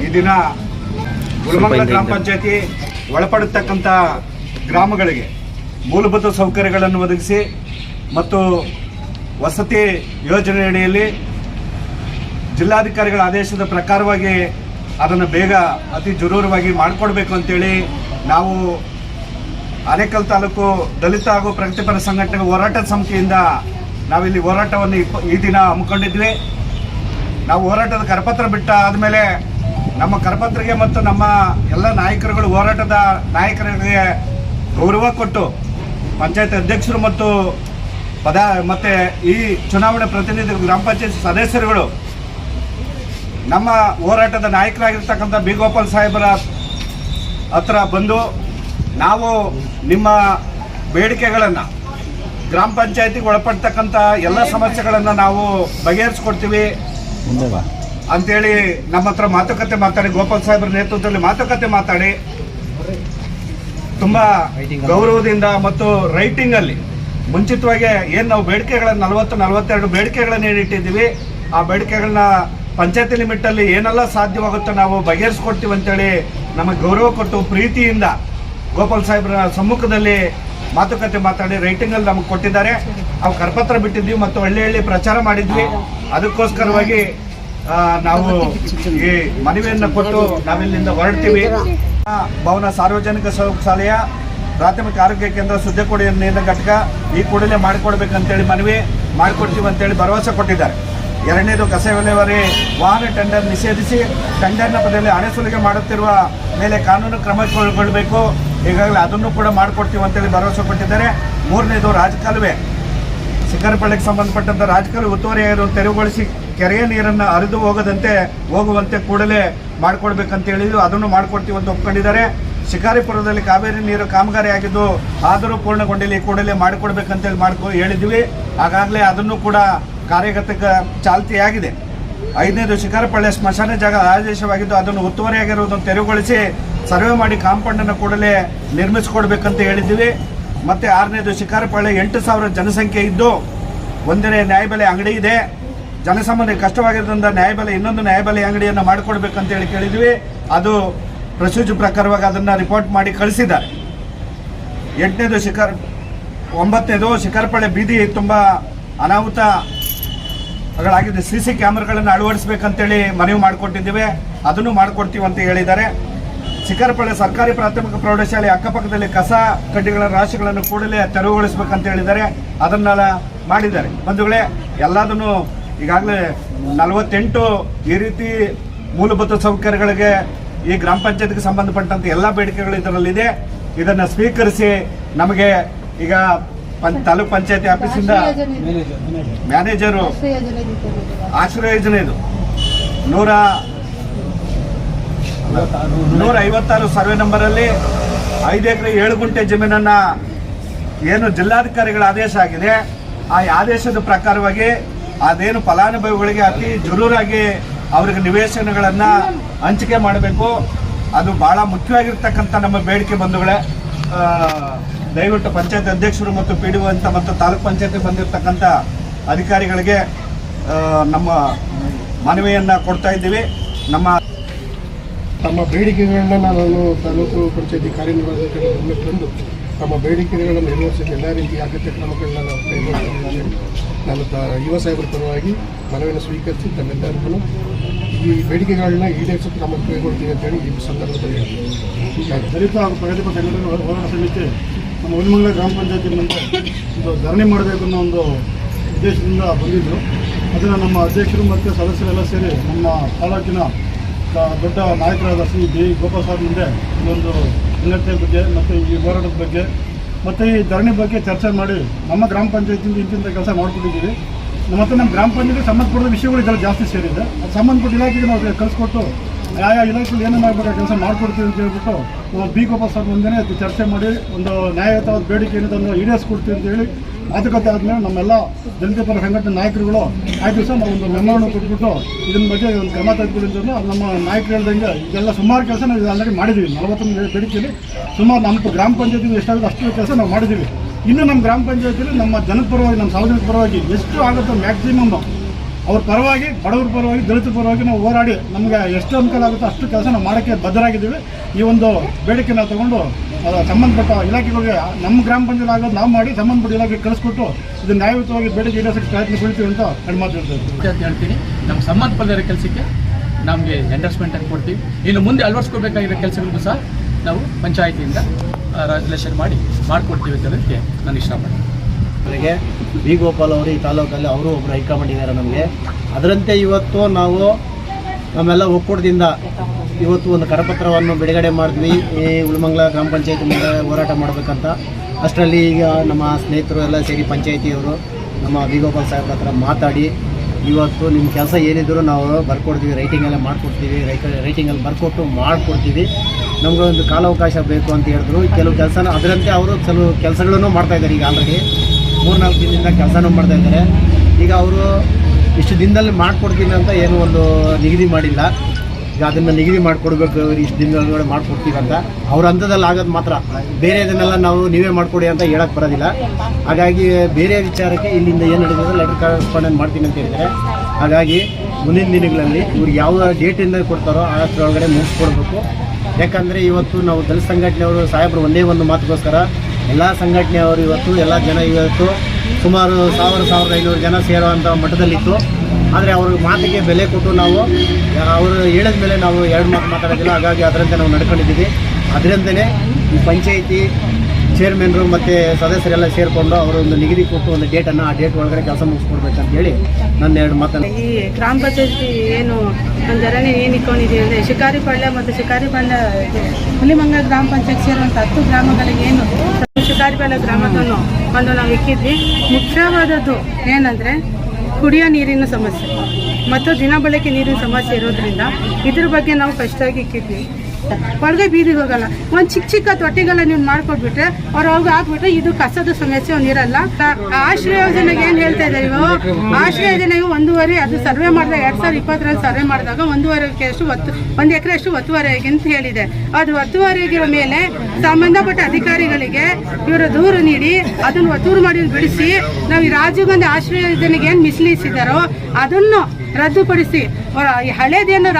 ಈ ದಿನ ಗುಲ್ಮಂಗಲ ಗ್ರಾಮ ಪಂಚಾಯತಿ ಒಳಪಡತಕ್ಕಂಥ ಗ್ರಾಮಗಳಿಗೆ ಮೂಲಭೂತ ಸೌಕರ್ಯಗಳನ್ನು ಒದಗಿಸಿ ಮತ್ತು ವಸತಿ ಯೋಜನೆ ಅಡಿಯಲ್ಲಿ ಜಿಲ್ಲಾಧಿಕಾರಿಗಳ ಆದೇಶದ ಪ್ರಕಾರವಾಗಿ ಅದನ್ನು ಬೇಗ ಅತಿ ಜರೂರವಾಗಿ ಮಾಡಿಕೊಡ್ಬೇಕು ಅಂತೇಳಿ ನಾವು ಅರೆಕಲ್ ತಾಲೂಕು ದಲಿತ ಹಾಗೂ ಪ್ರಗತಿಪರ ಸಂಘಟನೆ ಹೋರಾಟ ಸಮಿತಿಯಿಂದ ನಾವಿಲ್ಲಿ ಹೋರಾಟವನ್ನು ಈ ದಿನ ಹಮ್ಮಿಕೊಂಡಿದ್ವಿ. ನಾವು ಹೋರಾಟದ ಕರಪತ್ರ ಬಿಟ್ಟ ಆದಮೇಲೆ ನಮ್ಮ ಕರಪತ್ರಿಗೆ ಮತ್ತು ನಮ್ಮ ಎಲ್ಲ ನಾಯಕರುಗಳು ಹೋರಾಟದ ನಾಯಕರಿಗೆ ಗೌರವ ಕೊಟ್ಟು ಪಂಚಾಯತ್ ಅಧ್ಯಕ್ಷರು ಮತ್ತು ಪದ ಮತ್ತು ಈ ಚುನಾವಣೆ ಪ್ರತಿನಿಧಿಗಳು ಗ್ರಾಮ ಪಂಚಾಯತ್ ಸದಸ್ಯರುಗಳು, ನಮ್ಮ ಹೋರಾಟದ ನಾಯಕರಾಗಿರ್ತಕ್ಕಂಥ ಬಿ ಗೋಪಾಲ್ ಸಾಹೇಬರ ಹತ್ರ ಬಂದು ನಾವು ನಿಮ್ಮ ಬೇಡಿಕೆಗಳನ್ನು ಗ್ರಾಮ ಪಂಚಾಯತಿಗೆ ಒಳಪಡ್ತಕ್ಕಂಥ ಎಲ್ಲ ಸಮಸ್ಯೆಗಳನ್ನು ನಾವು ಬಗೆಹರಿಸ್ಕೊಡ್ತೀವಿ. ಅಂತೇಳಿ ನಮ್ಮ ಹತ್ರ ಮಾತುಕತೆ ಮಾತಾಡಿ, ಗೋಪಾಲ್ ಸಾಹೇಬ್ರ ನೇತೃತ್ವದಲ್ಲಿ ಮಾತುಕತೆ ಮಾತಾಡಿ, ತುಂಬಾ ಗೌರವದಿಂದ ಮತ್ತು ರೈಟಿಂಗ್ ಅಲ್ಲಿ ಮುಂಚಿತವಾಗಿ ಏನು ನಾವು ಬೇಡಿಕೆಗಳನ್ನು ನಲವತ್ತು, ನಲವತ್ತೆರಡು ಬೇಡಿಕೆಗಳನ್ನ ಏನಿಟ್ಟಿದ್ದೀವಿ ಆ ಬೇಡಿಕೆಗಳನ್ನ ಪಂಚಾಯತಿ ಲಿಮಿಟ್ ಅಲ್ಲಿ ಏನೆಲ್ಲ ಸಾಧ್ಯವಾಗುತ್ತೋ ನಾವು ಬಗೆಹರಿಸ್ಕೊಡ್ತೀವಿ ಅಂತೇಳಿ ನಮಗೆ ಗೌರವ ಕೊಟ್ಟು ಪ್ರೀತಿಯಿಂದ ಗೋಪಾಲ್ ಸಾಹೇಬ್ರ ಸಮ್ಮುಖದಲ್ಲಿ ಮಾತುಕತೆ ಮಾತಾಡಿ ರೈಟಿಂಗ್ ಅಲ್ಲಿ ನಮಗೆ ಕೊಟ್ಟಿದ್ದಾರೆ. ನಾವು ಕರಪತ್ರ ಬಿಟ್ಟಿದ್ವಿ ಮತ್ತು ಹಳ್ಳಿ ಹಳ್ಳಿ ಪ್ರಚಾರ ಮಾಡಿದ್ವಿ. ಅದಕ್ಕೋಸ್ಕರವಾಗಿ ನಾವು ಈ ಮನವಿಯನ್ನು ಕೊಟ್ಟು ನಾವಿಲ್ಲಿಂದ ಹೊರಡ್ತೀವಿ. ಭವನ ಸಾರ್ವಜನಿಕ ಶಾಲೆಯ ಪ್ರಾಥಮಿಕ ಆರೋಗ್ಯ ಕೇಂದ್ರ ಸುದ್ದಿ ಕುಡಿಯುವ ನೀರಿನ ಘಟಕ ಈ ಕೂಡಲೇ ಮಾಡಿಕೊಡ್ಬೇಕಂತೇಳಿ ಮನವಿ ಮಾಡಿಕೊಡ್ತೀವಿ ಅಂತೇಳಿ ಭರವಸೆ ಕೊಟ್ಟಿದ್ದಾರೆ. ಎರಡನೇದು ಕಸ ವಿಲೇವಾರಿ ವಾಹನ ಟೆಂಡರ್ ನಿಷೇಧಿಸಿ ಟೆಂಡರ್ನ ಪದದಲ್ಲಿ ಹಣೆ ಸುಲಿಗೆ ಮಾಡುತ್ತಿರುವ ಮೇಲೆ ಕಾನೂನು ಕ್ರಮ ಕೈಗೊಳ್ಳಬೇಕು. ಈಗಾಗಲೇ ಅದನ್ನು ಕೂಡ ಮಾಡಿಕೊಡ್ತೀವಿ ಅಂತೇಳಿ ಭರವಸೆ ಕೊಟ್ಟಿದ್ದಾರೆ. ಮೂರನೇದು ರಾಜಕಾಲುವೆ. ಸಿಕ್ಕರಪಳ್ಳಿಗೆ ಸಂಬಂಧಪಟ್ಟಂತ ರಾಜಕಾಲುವೆ ಉತ್ತುವರಿಯಾಗಿರುವ ತೆರವುಗೊಳಿಸಿ ಕೆರೆಯ ನೀರನ್ನು ಹರಿದು ಹೋಗದಂತೆ ಹೋಗುವಂತೆ ಕೂಡಲೇ ಮಾಡ್ಕೊಡ್ಬೇಕಂತ ಹೇಳಿದ್ರು. ಅದನ್ನು ಮಾಡ್ಕೊಡ್ತೀವಿ ಅಂತ ಒಪ್ಕೊಂಡಿದ್ದಾರೆ. ಶಿಕಾರಿಪುರದಲ್ಲಿ ಕಾವೇರಿ ನೀರು ಕಾಮಗಾರಿ ಆಗಿದ್ದು ಆದರೂ ಪೂರ್ಣಗೊಂಡಿಲ್ಲ. ಕೂಡಲೇ ಮಾಡಿಕೊಡ್ಬೇಕಂತೇಳಿ ಮಾಡ್ಕೊ ಹೇಳಿದ್ವಿ. ಹಾಗಾಗಲೇ ಅದನ್ನು ಕೂಡ ಕಾರ್ಯಗತಕ್ಕೆ ಚಾಲ್ತಿಯಾಗಿದೆ. ಐದನೇದು ಶಿಕಾರಪಳ್ಳಿ ಸ್ಮಶಾನ ಜಾಗ ಆದೇಶವಾಗಿದ್ದು ಅದನ್ನು ಒತ್ತುವರಿಯಾಗಿರುವುದನ್ನು ತೆರವುಗೊಳಿಸಿ ಸರ್ವೆ ಮಾಡಿ ಕಾಂಪೌಂಡನ್ನು ಕೂಡಲೇ ನಿರ್ಮಿಸಿಕೊಡ್ಬೇಕಂತ ಹೇಳಿದ್ದೀವಿ ಮತ್ತೆ ಆರನೇದು ಶಿಕಾರಪಳ್ಳಿ ಎಂಟು ಸಾವಿರ ಜನಸಂಖ್ಯೆ ಇದ್ದು ಒಂದನೇ ನ್ಯಾಯಬೆಲೆ ಅಂಗಡಿ ಇದೆ. ಜನಸಾಮಾನ್ಯ ಕಷ್ಟವಾಗಿರೋದ್ರಿಂದ ನ್ಯಾಯಬೆಲೆ ಇನ್ನೊಂದು ನ್ಯಾಯಬೆಲೆ ಅಂಗಡಿಯನ್ನು ಮಾಡಿಕೊಡ್ಬೇಕಂತ ಹೇಳಿ ಕೇಳಿದ್ವಿ. ಅದು ಪ್ರೊಸೀಜರ್ ಪ್ರಕಾರವಾಗಿ ಅದನ್ನು ರಿಪೋರ್ಟ್ ಮಾಡಿ ಕಳಿಸಿದ್ದಾರೆ. ಎಂಟನೇದು ಶಿಖರ್, ಒಂಬತ್ತನೇದು ಶಿಖರ್ಪಳೆ ಬೀದಿ ತುಂಬ ಅನಾಹುತಗಳಾಗಿದೆ. ಸಿ ಸಿ ಕ್ಯಾಮ್ರಾಗಳನ್ನು ಅಳವಡಿಸ್ಬೇಕಂತೇಳಿ ಮನವಿ ಮಾಡಿಕೊಟ್ಟಿದ್ದೇವೆ. ಅದನ್ನು ಮಾಡಿಕೊಡ್ತೀವಿ ಅಂತ ಹೇಳಿದ್ದಾರೆ. ಶಿಖರ್ಪಳೆ ಸರ್ಕಾರಿ ಪ್ರಾಥಮಿಕ ಪ್ರೌಢಶಾಲೆ ಅಕ್ಕಪಕ್ಕದಲ್ಲಿ ಕಸ ಕಡ್ಡಿಗಳ ರಾಶಿಗಳನ್ನು ಕೂಡಲೇ ತೆರವುಗೊಳಿಸ್ಬೇಕಂತ ಹೇಳಿದ್ದಾರೆ. ಅದನ್ನೆಲ್ಲ ಮಾಡಿದ್ದಾರೆ. ಬಂಧುಗಳೇ, ಎಲ್ಲದನ್ನು ಈಗಾಗಲೇ ನಲವತ್ತೆಂಟು ಈ ರೀತಿ ಮೂಲಭೂತ ಸೌಕರ್ಯಗಳಿಗೆ ಈ ಗ್ರಾಮ ಪಂಚಾಯತ್ಗೆ ಸಂಬಂಧಪಟ್ಟಂತೆ ಎಲ್ಲ ಬೇಡಿಕೆಗಳು ಇದರಲ್ಲಿದೆ. ಇದನ್ನು ಸ್ವೀಕರಿಸಿ ನಮಗೆ ಈಗ ಪಂ, ತಾಲೂಕ್ ಪಂಚಾಯತಿ ಆಫೀಸಿಂದ ಮ್ಯಾನೇಜರು ಆಶ್ರಯ ಯೋಜನೆ ಇದು. ನೂರ ನೂರ ಐವತ್ತಾರು ಸರ್ವೆ ನಂಬರಲ್ಲಿ ಐದು ಎಕರೆ ಏಳು ಗುಂಟೆ ಜಮೀನನ್ನ ಏನು ಜಿಲ್ಲಾಧಿಕಾರಿಗಳ ಆದೇಶ ಆಗಿದೆ. ಆ ಆದೇಶದ ಪ್ರಕಾರವಾಗಿ ಅದೇನು ಫಲಾನುಭವಿಗಳಿಗೆ ಅತಿ ಜರೂರಾಗಿ ಅವ್ರಿಗೆ ನಿವೇಶನಗಳನ್ನು ಹಂಚಿಕೆ ಮಾಡಬೇಕು. ಅದು ಬಹಳ ಮುಖ್ಯವಾಗಿರ್ತಕ್ಕಂಥ ನಮ್ಮ ಬೇಡಿಕೆ ಬಂಧುಗಳೇ. ದಯವಿಟ್ಟು ಪಂಚಾಯತ್ ಅಧ್ಯಕ್ಷರು ಮತ್ತು ಪಿ ಡಿ ಅಂತ ಮತ್ತು ತಾಲೂಕ್ ಪಂಚಾಯತ್ ಬಂದಿರತಕ್ಕಂಥ ಅಧಿಕಾರಿಗಳಿಗೆ ನಮ್ಮ ಮನವಿಯನ್ನು ಕೊಡ್ತಾ ಇದ್ದೀವಿ. ನಮ್ಮ ತಮ್ಮ ಬೇಡಿಕೆಗಳನ್ನ ನಾನು ತಾಲೂಕು ಪಂಚಾಯತಿ ತಂದು ತಮ್ಮ ಬೇಡಿಕೆಗಳನ್ನು ನಿರ್ವಹಿಸಲು ಎಲ್ಲ ರೀತಿಯ ಅಗತ್ಯ ಕ್ರಮಗಳನ್ನ ನಾವು ಕೈಗೊಳ್ಳುತ್ತೇವೆ ನಾನು ತ ಯುವ ಸಾಹೇಬರ ಪರವಾಗಿ ಮನವಿಯನ್ನು ಸ್ವೀಕರಿಸಿ ತಮ್ಮೆಲ್ಲರಿಗೂ ಈ ಬೇಡಿಕೆಗಳನ್ನ ಈಡೇರಿಸಲು ಕ್ರಮ ಕೈಗೊಳ್ತೀವಿ ಅಂತೇಳಿ ಈ ಸಂದರ್ಭದಲ್ಲಿ. ದಲಿತ ಹಾಗೂ ಪ್ರಗತಿಪ ಸಂಘಟನೆ ಹೋರಾಟ ಸಮಿತಿ ನಮ್ಮ ಹುಲಿಮಂಗಲ ಗ್ರಾಮ ಪಂಚಾಯತಿ ಮುಂದೆ ಒಂದು ಧರಣಿ ಮಾಡಬೇಕು ಅನ್ನೋ ಒಂದು ಉದ್ದೇಶದಿಂದ ಬಂದಿದ್ದರು ಅದನ್ನು ನಮ್ಮ ಅಧ್ಯಕ್ಷರು ಮತ್ತು ಸದಸ್ಯರೆಲ್ಲ ಸೇರಿ ನಮ್ಮ ತಾಲೂಕಿನ ದೊಡ್ಡ ನಾಯಕರಾದ ಶ್ರೀ ಬಿ ಗೋಪಾಲ್ ಸಾಹೇಬ್ ಮುಂದೆ ಇನ್ನೊಂದು ಸಂಘಟನೆ ಬಗ್ಗೆ ಮತ್ತು ಈ ಹೋರಾಟದ ಬಗ್ಗೆ, ಮತ್ತು ಈ ಧರಣಿ ಬಗ್ಗೆ ಚರ್ಚೆ ಮಾಡಿ ನಮ್ಮ ಗ್ರಾಮ ಪಂಚಾಯತಿಯಿಂದ ಇಂತಿಂಥ ಕೆಲಸ ಮಾಡಿಕೊಟ್ಟಿದ್ದೀವಿ. ಮತ್ತು ನಮ್ಮ ಗ್ರಾಮ ಪಂಚಾಯತಿಗೆ ಸಂಬಂಧಪಟ್ಟ ವಿಷಯಗಳು ಇದೆಲ್ಲ ಜಾಸ್ತಿ ಸೇರಿದೆ. ಸಂಬಂಧಪಟ್ಟ ಇಲಾಖೆಗೆ ನಾವು ಕಳಿಸ್ಕೊಟ್ಟು ಯಾವ ಇಲಾಖೆಯಲ್ಲಿ ಏನೇನು ಮಾಡಬೇಕು ಕೆಲಸ ಮಾಡಿಕೊಡ್ತೀವಿ ಅಂತ ಹೇಳ್ಬಿಟ್ಟು ಬಿ ಗೋಪಾಲ್ ಮುಂದೆ ಚರ್ಚೆ ಮಾಡಿ, ಒಂದು ನ್ಯಾಯಯುತವಾದ ಬೇಡಿಕೆ ಏನಿದೆ ಅದನ್ನು ಈಡೇರಿಸ್ಕೊಡ್ತೀವಿ ಅಂತ ಹೇಳಿ, ಮಾತುಕತೆ ಆದಮೇಲೆ ನಮ್ಮೆಲ್ಲ ದಲಿತ ಪರ ಸಂಘಟನೆ ನಾಯಕರುಗಳು ಆ ದಿವಸ ಒಂದು ಮೆಮೊರನ್ನು ಕೊಟ್ಬಿಟ್ಟು ಇದನ್ನ ಬಗ್ಗೆ ಒಂದು ಕ್ರಮ ತೆಗೆದುಕೊಂಡಿದ್ದು ನಮ್ಮ ನಾಯಕರು ಹೇಳ್ದಂಗೆ ಇದೆಲ್ಲ ಸುಮಾರು ಕೆಲಸ ನಾವು ಆಲ್ರೆಡಿ ಮಾಡಿದ್ದೀವಿ ನಲವತ್ತೊಂದು ಬೇಡಿಕೆಯಲ್ಲಿ ಸುಮಾರು ನಮ್ಮ ಗ್ರಾಮ ಪಂಚಾಯತಿ ಎಷ್ಟಾಗುತ್ತೆ ಅಷ್ಟು ಕೆಲಸ ನಾವು ಮಾಡಿದ್ದೀವಿ ಇನ್ನು ನಮ್ಮ ಗ್ರಾಮ ಪಂಚಾಯತಿಯಲ್ಲಿ ನಮ್ಮ ಜನದ ಪರವಾಗಿ, ನಮ್ಮ ಸಾರ್ವಜನಿಕ ಪರವಾಗಿ ಎಷ್ಟು ಆಗುತ್ತೋ ಮ್ಯಾಕ್ಸಿಮಮ್ ಅವ್ರ ಪರವಾಗಿ, ಬಡವರ ಪರವಾಗಿ, ದಲಿತರ ಪರವಾಗಿ ನಾವು ಹೋರಾಡಿ ನಮಗೆ ಎಷ್ಟು ಅನುಕೂಲ ಆಗುತ್ತೋ ಅಷ್ಟು ಕೆಲಸ ನಾವು ಮಾಡೋಕ್ಕೆ ಬದ್ಧರಾಗಿದ್ದೀವಿ. ಈ ಒಂದು ಬೇಡಿಕೆ ನಾವು ತಗೊಂಡು ಸಂಬಂಧಪಟ್ಟ ಇಲಾಖೆಗಳಿಗೆ, ನಮ್ಮ ಗ್ರಾಮ ಪಂಚಾಯತ್ ಆಗೋದು ನಾವು ಮಾಡಿ ಸಂಬಂಧಪಟ್ಟ ಇಲಾಖೆಗೆ ಕಳಿಸ್ಕೊಟ್ಟು ಇದು ನ್ಯಾಯಯುತವಾಗಿ ಬೇಡಿಕೆ ಈಡೇರಿಸೋಕ್ಕೆ ಪ್ರಯತ್ನ ಬೀಳ್ತೀವಿ ಅಂತ ಕಡಿಮೆ ಅಂತ ಹೇಳ್ತೀನಿ. ನಮ್ಮ ಸಂಬಂಧಪಟ್ಟ ಕೆಲಸಕ್ಕೆ ನಮಗೆ ಎಂಡರ್ಸ್ಮೆಂಟ್ ಅಂತ ಕೊಡ್ತೀವಿ. ಇನ್ನು ಮುಂದೆ ಅಳವಡಿಸ್ಕೋಬೇಕಾಗಿರೋ ಕೆಲಸಗಳಿಗೂ ಸಹ ನಾವು ಪಂಚಾಯಿತಿಯಿಂದ ರೆಗ್ಯುಲೇಷನ್ ಮಾಡಿ, ಮಾಡಿಕೊಡ್ತೀವಿ ಅಂತ ಹೇಳೋದಕ್ಕೆ ನಾನು ಇಷ್ಟಪಡ್ತೀನಿ. ಅವರಿಗೆ ವಿ ಗೋಪಾಲ್ ಅವರು ಈ ತಾಲೂಕಲ್ಲಿ ಅವರು ಒಬ್ಬರು ಹೈಕಮಾಂಡ್ ಇದ್ದಾರೆ ನಮಗೆ. ಅದರಂತೆ ಇವತ್ತು ನಾವು ನಮ್ಮೆಲ್ಲ ಒಕ್ಕೂಟದಿಂದ ಇವತ್ತು ಒಂದು ಕರಪತ್ರವನ್ನು ಬಿಡುಗಡೆ ಮಾಡಿದ್ವಿ. ಈ ಉಳಮಂಗ್ಲ ಗ್ರಾಮ ಪಂಚಾಯತಿ ಮುಂದೆ ಹೋರಾಟ ಮಾಡಬೇಕಂತ. ಅಷ್ಟರಲ್ಲಿ ಈಗ ನಮ್ಮ ಸ್ನೇಹಿತರು ಎಲ್ಲ ಸೇರಿ ಪಂಚಾಯತಿಯವರು ನಮ್ಮ ವಿ ಗೋಪಾಲ್ ಸಾಹೇಬ್ರ ಹತ್ರ ಮಾತಾಡಿ, ಇವತ್ತು ನಿಮ್ಮ ಕೆಲಸ ಏನಿದ್ರು ನಾವು ಬರ್ಕೊಡ್ತೀವಿ ರೈಟಿಂಗಲ್ಲೇ ಮಾಡಿಕೊಡ್ತೀವಿ, ರೈತ ರೈಟಿಂಗಲ್ಲಿ ಬರ್ಕೊಟ್ಟು ಮಾಡಿಕೊಡ್ತೀವಿ. ಒಂದು ಕಾಲಾವಕಾಶ ಬೇಕು ಅಂತ ಹೇಳಿದ್ರು. ಕೆಲವು ಕೆಲಸನ ಅದರಂತೆ ಅವರು ಕೆಲವು ಕೆಲಸಗಳನ್ನು ಮಾಡ್ತಾಯಿದ್ದಾರೆ ಈಗ ಆಲ್ರೆಡಿ ಮೂರ್ನಾಲ್ಕು ದಿನದಿಂದ ಕೆಲಸನೂ ಮಾಡ್ತಾ ಇದ್ದಾರೆ. ಈಗ ಅವರು ಇಷ್ಟು ದಿನದಲ್ಲಿ ಮಾಡಿಕೊಡ್ತೀನಿ ಅಂತ ಏನು ಒಂದು ನಿಗದಿ ಮಾಡಿಲ್ಲ. ಈಗ ಅದನ್ನು ನಿಗದಿ ಮಾಡಿಕೊಡ್ಬೇಕು ಇಷ್ಟು ದಿನದೊಳಗಡೆ ಮಾಡಿಕೊಡ್ತೀವಿ ಅಂತ. ಅವ್ರ ಹಂತದಲ್ಲಿ ಆಗೋದು ಮಾತ್ರ. ಬೇರೆ ಇದನ್ನೆಲ್ಲ ನಾವು ನೀವೇ ಮಾಡಿಕೊಡಿ ಅಂತ ಹೇಳಕ್ಕೆ ಬರೋದಿಲ್ಲ. ಹಾಗಾಗಿ ಬೇರೆ ವಿಚಾರಕ್ಕೆ ಇಲ್ಲಿಂದ ಏನು ನಡೀತದೆ ಲೆಟರ್ ಕರೆಸ್ಪಾಂಡೆಂಟ್ ಮಾಡ್ತೀನಿ ಅಂತ ಹೇಳಿದರೆ ಹಾಗಾಗಿ ಮುಂದಿನ ದಿನಗಳಲ್ಲಿ ಇವ್ರು ಯಾವ ಡೇಟಿಂದ ಕೊಡ್ತಾರೋ ಅಷ್ಟರೊಳಗಡೆ ಮುಗಿಸ್ಕೊಡ್ಬೇಕು. ಯಾಕಂದರೆ ಇವತ್ತು ನಾವು ದಲಿತ ಸಂಘಟನೆಯವರು ಸಾಹೇಬರು ಒಂದೇ ಒಂದು ಮಾತುಗೋಸ್ಕರ ಎಲ್ಲ ಸಂಘಟನೆಯವರು ಇವತ್ತು, ಎಲ್ಲ ಜನ ಇವತ್ತು ಸುಮಾರು ಸಾವಿರ, ಸಾವಿರದ ಐನೂರು ಜನ ಸೇರುವಂಥ ಮಠದಲ್ಲಿತ್ತು. ಆದರೆ ಅವ್ರ ಮಾತಿಗೆ ಬೆಲೆ ಕೊಟ್ಟು ನಾವು, ಅವರು ಹೇಳಿದ ಮೇಲೆ ನಾವು ಎರಡು ಮಾತು ಮಾತಾಡೋದಿಲ್ಲ. ಹಾಗಾಗಿ ಅದರಂತೆ ನಾವು ನಡ್ಕೊಂಡಿದ್ದೀವಿ. ಅದರಂತೆಯೇ ಈ ಪಂಚಾಯಿತಿ ಚೇರ್ಮನ್ರು ಮತ್ತು ಸದಸ್ಯರೆಲ್ಲ ಸೇರಿಕೊಂಡು ಅವರು ಒಂದು ನಿಗದಿ ಕೊಟ್ಟು ಒಂದು ಡೇಟನ್ನು ಆ ಡೇಟ್ ಒಳಗಡೆ ಕೆಲಸ ಮುಗಿಸ್ಕೊಡ್ಬೇಕಂತ ಹೇಳಿ ನನ್ನ ಎರಡು ಮಾತನ್ನು. ಈ ಗ್ರಾಮ ಪಂಚಾಯತಿ ಏನು ಒಂದು ಧರಣಿ ಏನು ಇಟ್ಕೊಂಡಿದ್ದೀವಿ ಅಂದರೆ ಶಿಕಾರಿಪಾಳ್ಯ ಮತ್ತು ಶಿಕಾರಿಪಾಳ್ಯ ಹುಲಿಮಂಗ ಗ್ರಾಮ ಪಂಚಾಯತ್ ಸೇರುವಂಥ ಹತ್ತು ಗ್ರಾಮಗಳಿಗೆ ಏನು ಶಿಕಾರಿಪಾಳ್ಯ ಗ್ರಾಮದನ್ನು ಒಂದು ನಾವು ಇಕ್ಕಿದ್ವಿ. ಮುಖ್ಯವಾದದ್ದು ಏನಂದರೆ ಕುಡಿಯೋ ನೀರಿನ ಸಮಸ್ಯೆ. ಮತ್ತು ದಿನ ಬಳಕೆ ನೀರಿನ ಸಮಸ್ಯೆ ಇರೋದ್ರಿಂದ ಇದ್ರ ಬಗ್ಗೆ ನಾವು ಫಸ್ಟಾಗಿ ಇಕ್ಕಿದ್ವಿ. ಹೊರಗೆ ಬೀದಿಗೆ ಹೋಗಲ್ಲ. ಒಂದು ಚಿಕ್ಕ ಚಿಕ್ಕ ತೊಟ್ಟಿಗೆಲ್ಲ ನೀವು ಮಾಡ್ಕೊಟ್ಬಿಟ್ರೆ ಅವ್ರು ಅವಾಗ ಹಾಕ್ಬಿಟ್ರೆ ಇದು ಕಸದ ಸಮಸ್ಯೆ ಒಂದು ಇರಲ್ಲ. ಆ ಆಶ್ರಯ ಯೋಜನೆಗೆ ಏನು ಹೇಳ್ತಾ ಇದ್ದಾರೆ ಇವು ಆಶ್ರಯ ಯೋಜನೆಗೆ ಒಂದೂವರೆ, ಅದು ಸರ್ವೆ ಮಾಡಿದಾಗ ಎರಡ್ ಸಾವಿರದ ಇಪ್ಪತ್ತರಲ್ಲಿ ಸರ್ವೆ ಮಾಡಿದಾಗ ಒಂದೂವರೆಗೆ ಅಷ್ಟು ಒತ್ತು ಒಂದು ಎಕರೆ ಅಷ್ಟು ಒತ್ತುವರೆಗೆ ಅಂತ ಹೇಳಿದೆ. ಅದು ಒತ್ತುವರೆಗಿರೋ ಮೇಲೆ ಸಂಬಂಧಪಟ್ಟ ಅಧಿಕಾರಿಗಳಿಗೆ ಇವರು ದೂರು ನೀಡಿ ಅದನ್ನು ಒತ್ತೂರು ಮಾಡಿ ಬಿಡಿಸಿ ನಾವು ಈ ರಾಜೀವ್ ಗಾಂಧಿ ಆಶ್ರಯ ಯೋಜನೆಗೆ ಏನು ಮಿಸ್ಲೀಸಿದಾರೋ ಅದನ್ನು ರದ್ದುಪಡಿಸಿ. ಅವರ ಈ ಹಳೇದೇನು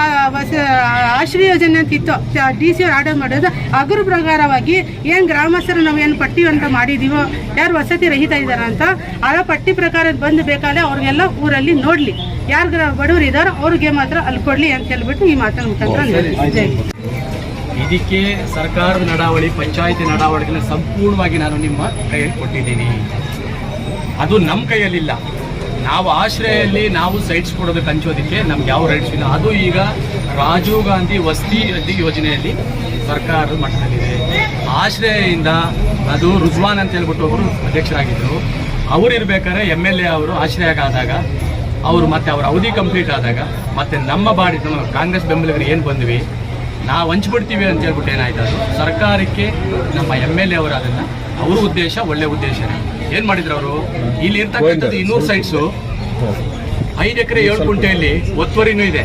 ಆಶ್ರಯ ಯೋಜನೆ ಅಂತ ಇತ್ತು. ಡಿ ಸಿ ಆರ್ಡರ್ ಮಾಡೋದು. ಅಗ್ರ ಪ್ರಕಾರವಾಗಿ ಏನು ಗ್ರಾಮಸ್ಥರು ನಾವು ಏನು ಪಟ್ಟಿ ಅಂತ ಮಾಡಿದೀವೋ ಯಾರು ವಸತಿ ರಹಿತ ಇದ್ದಾರ ಅಂತ ಆ ಪಟ್ಟಿ ಪ್ರಕಾರ ಬಂದು ಬೇಕಾದ್ರೆ ಅವ್ರಿಗೆಲ್ಲ ಊರಲ್ಲಿ ನೋಡಲಿ. ಯಾರು ಬಡವರು ಇದ್ದಾರೋ ಅವ್ರಿಗೆ ಮಾತ್ರ ಅಲ್ಲಿ ಕೊಡಲಿ ಅಂತ ಹೇಳ್ಬಿಟ್ಟು ಈ ಮಾತನ್ನು ಮುಖಾಂತರ ಇದಕ್ಕೆ ಸರ್ಕಾರದ ನಡಾವಳಿ ಪಂಚಾಯಿತಿ ನಡಾವಳಿಗಳನ್ನ ಸಂಪೂರ್ಣವಾಗಿ ನಾನು ನಿಮ್ಮ ಕೈಯಲ್ಲಿ ಕೊಟ್ಟಿದ್ದೀನಿ. ಅದು ನಮ್ಮ ಕೈಯಲ್ಲಿಲ್ಲ. ನಾವು ಆಶ್ರಯಲ್ಲಿ ನಾವು ಸೈಟ್ಸ್ ಕೊಡೋದಕ್ಕೆ ಹಂಚೋದಕ್ಕೆ ನಮ್ಗೆ ಯಾವ ರೈಟ್ಸ್ ಇಲ್ಲ. ಅದು ಈಗ ರಾಜೀವ್ ಗಾಂಧಿ ವಸತಿ ಯೋಜನೆಯಲ್ಲಿ ಸರ್ಕಾರದ ಮಟ್ಟದಲ್ಲಿದೆ. ಆಶ್ರಯದಿಂದ ಅದು ರುಜ್ವಾನ್ ಅಂತ ಹೇಳ್ಬಿಟ್ಟು ಒಬ್ಬರು ಅಧ್ಯಕ್ಷರಾಗಿದ್ದರು ಅವರು ಇರ್ಬೇಕಾದ್ರೆ ಎಂ ಎಲ್ ಎ ಅವರು ಆಶ್ರಯಕ್ಕಾದಾಗ ಅವರು ಮತ್ತೆ ಅವರ ಅವಧಿ ಕಂಪ್ಲೀಟ್ ಆದಾಗ ಮತ್ತೆ ನಮ್ಮ ಬಾಡಿ, ನಮ್ಮ ಕಾಂಗ್ರೆಸ್ ಬೆಂಬಲಿಗರು ಏನು ಬಂದ್ವಿ? ನಾವು ಹಂಚ್ಬಿಡ್ತೀವಿ ಅಂತ ಹೇಳ್ಬಿಟ್ಟು ಏನಾಯ್ತು ಅದು? ಸರ್ಕಾರಕ್ಕೆ ನಮ್ಮ ಎಂ ಎಲ್ ಎ ಅವರು ಅದನ್ನು ಅವ್ರ ಉದ್ದೇಶ ಒಳ್ಳೆ ಉದ್ದೇಶನೇ. ಏನ್ ಮಾಡಿದ್ರು ಅವರು? ಇಲ್ಲಿ ಇರ್ತಕ್ಕಂಥದ್ದು ಇನ್ನೂರು ಸೈಟ್ಸು ಐದು ಎಕರೆ ಏಳು ಕುಂಟೆಯಲ್ಲಿ ಒತ್ತುವರಿನೂ ಇದೆ.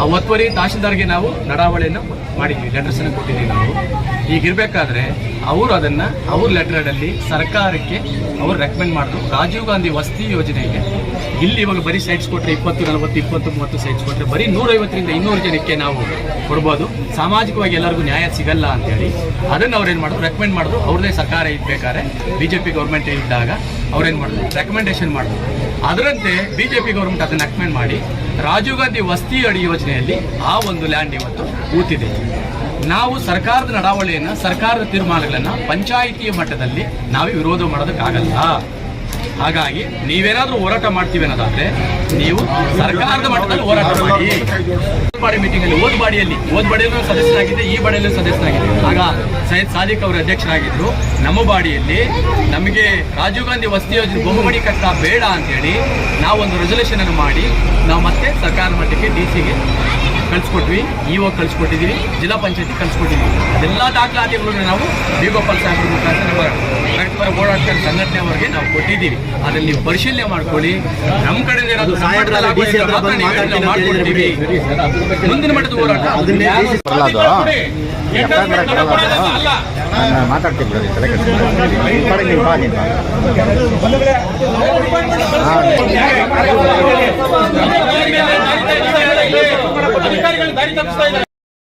ಆ ಒತ್ತುವರಿ ತಹಶೀಲ್ದಾರ್ಗೆ ನಾವು ನಡಾವಳಿಯನ್ನು ಮಾಡಿದ್ವಿ. ಲೆಟರ್ಸ್ ಅನ್ನು ಕೊಟ್ಟಿದ್ದೀವಿ ನಾವು. ಈಗ ಇರಬೇಕಾದ್ರೆ ಅವರು ಅದನ್ನ ಅವ್ರ ಲೆಟರಲ್ಲಿ ಸರ್ಕಾರಕ್ಕೆ ಅವರು ರೆಕಮೆಂಡ್ ಮಾಡಿದ್ರು. ರಾಜೀವ್ ಗಾಂಧಿ ವಸತಿ ಯೋಜನೆಗೆ ಇಲ್ಲಿ ಇವಾಗ ಬರೀ ಸೈಟ್ಸ್ ಕೊಟ್ಟರೆ ಇಪ್ಪತ್ತು, ನಲವತ್ತು, ಇಪ್ಪತ್ತು, ಮೂವತ್ತು ಸೈಟ್ಸ್ ಕೊಟ್ಟರೆ ಬರೀ ನೂರೈವತ್ತರಿಂದ ಇನ್ನೂರು ಜನಕ್ಕೆ ನಾವು ಕೊಡ್ಬೋದು. ಸಾಮಾಜಿಕವಾಗಿ ಎಲ್ಲರಿಗೂ ನ್ಯಾಯ ಸಿಗಲ್ಲ ಅಂತೇಳಿ ಅದನ್ನು ಅವ್ರೇನು ಮಾಡಿದ್ರು? ರೆಕಮೆಂಡ್ ಮಾಡಿದ್ರು. ಅವ್ರದ್ದೇ ಸರ್ಕಾರ ಇದ್ಬೇಕಾದ್ರೆ ಬಿ ಜೆ ಪಿ ಗೌರ್ಮೆಂಟ್ ಇದ್ದಾಗ ಅವ್ರೇನು ಮಾಡಿದ್ರು? ರೆಕಮೆಂಡೇಶನ್ ಮಾಡಿದ್ರು. ಅದರಂತೆ ಬಿ ಜೆ ಪಿ ಗೌರ್ಮೆಂಟ್ ಅದನ್ನು ರೆಕಮೆಂಡ್ ಮಾಡಿ ರಾಜೀವ್ ಗಾಂಧಿ ವಸ್ತಿ ಅಡಿ ಯೋಜನೆಯಲ್ಲಿ ಆ ಒಂದು ಲ್ಯಾಂಡ್ ಇವತ್ತು ಕೂತಿದೆ. ನಾವು ಸರ್ಕಾರದ ನಡಾವಳಿಯನ್ನು, ಸರ್ಕಾರದ ತೀರ್ಮಾನಗಳನ್ನು ಪಂಚಾಯಿತಿಯ ಮಟ್ಟದಲ್ಲಿ ನಾವೇ ವಿರೋಧ ಮಾಡೋದಕ್ಕಾಗಲ್ಲ. ಹಾಗಾಗಿ ನೀವೇನಾದ್ರೂ ಹೋರಾಟ ಮಾಡ್ತೀವಿ ಅನ್ನೋದಾದ್ರೆ ನೀವು ಸರ್ಕಾರದ ಮಟ್ಟದಲ್ಲಿ ಹೋರಾಟ ಮಾಡಿ. ಬಾಡಿ ಮೀಟಿಂಗ್ ಅಲ್ಲಿ ಓದ್ ಬಾಡಿಯಲ್ಲಿ ಓದ್ ಬಾಡಿಯಲ್ಲೂ ಈ ಬಾಡಿಯಲ್ಲೂ ಸದಸ್ಯರಾಗಿದ್ದೆ ಆಗ ಸೈಯದ್ ಸಾದಿಕ್ ಅವರು ಅಧ್ಯಕ್ಷರಾಗಿದ್ರು. ನಮ್ಮ ಬಾಡಿಯಲ್ಲಿ ನಮಗೆ ರಾಜೀವ್ ಗಾಂಧಿ ವಸತಿ ಯೋಜನೆ ಬಹುಮಡಿ ಕಟ್ಟ ಬೇಡ ಅಂತೇಳಿ ನಾವು ಒಂದು ರೆಸಲ್ಯೂಷನ್ ಅನ್ನು ಮಾಡಿ, ನಾವು ಮತ್ತೆ ಸರ್ಕಾರ ಮಟ್ಟಕ್ಕೆ ಡಿ ಸಿಗೆ ಕಳಿಸ್ಕೊಟ್ವಿ ಇಒ ಕಳಿಸ್ಕೊಟ್ಟಿದ್ದೀವಿ ಜಿಲ್ಲಾ ಪಂಚಾಯತಿ ಕಳಿಸ್ಕೊಟ್ಟಿದ್ದೀವಿ ಅದೆಲ್ಲ ದಾಖಲಾತಿಗಳನ್ನು ನಾವು ಬಿ ಗೋಪಾಲ್ ಸಾಹೇಬ್ರ ಮುಖಾಂತರ ರಕ್ತಪರ ಹೋರಾಟಗಾರ ಸಂಘಟನೆಯವರಿಗೆ ನಾವು ಕೊಟ್ಟಿದ್ದೀವಿ. ಅದರಲ್ಲಿ ನೀವು ಪರಿಶೀಲನೆ ಮಾಡ್ಕೊಳ್ಳಿ. ನಮ್ಮ ಕಡೆ ಇರೋದು ಮಾಡ್ಕೊಡ್ತೀವಿ ಮುಂದಿನ ಮಟ್ಟದ ಹೋರಾಟ? ಅದನ್ನೇ DC ಮಾತಾಡ್ತೀನಿ ಬಿಡಿ ತಲೆ ಕೆಡಿಸ್ಕೊಳ್ಳಿ. ಈ ಕಡೆ ನೀವು ಬಾ ನೀನು ಬಾ.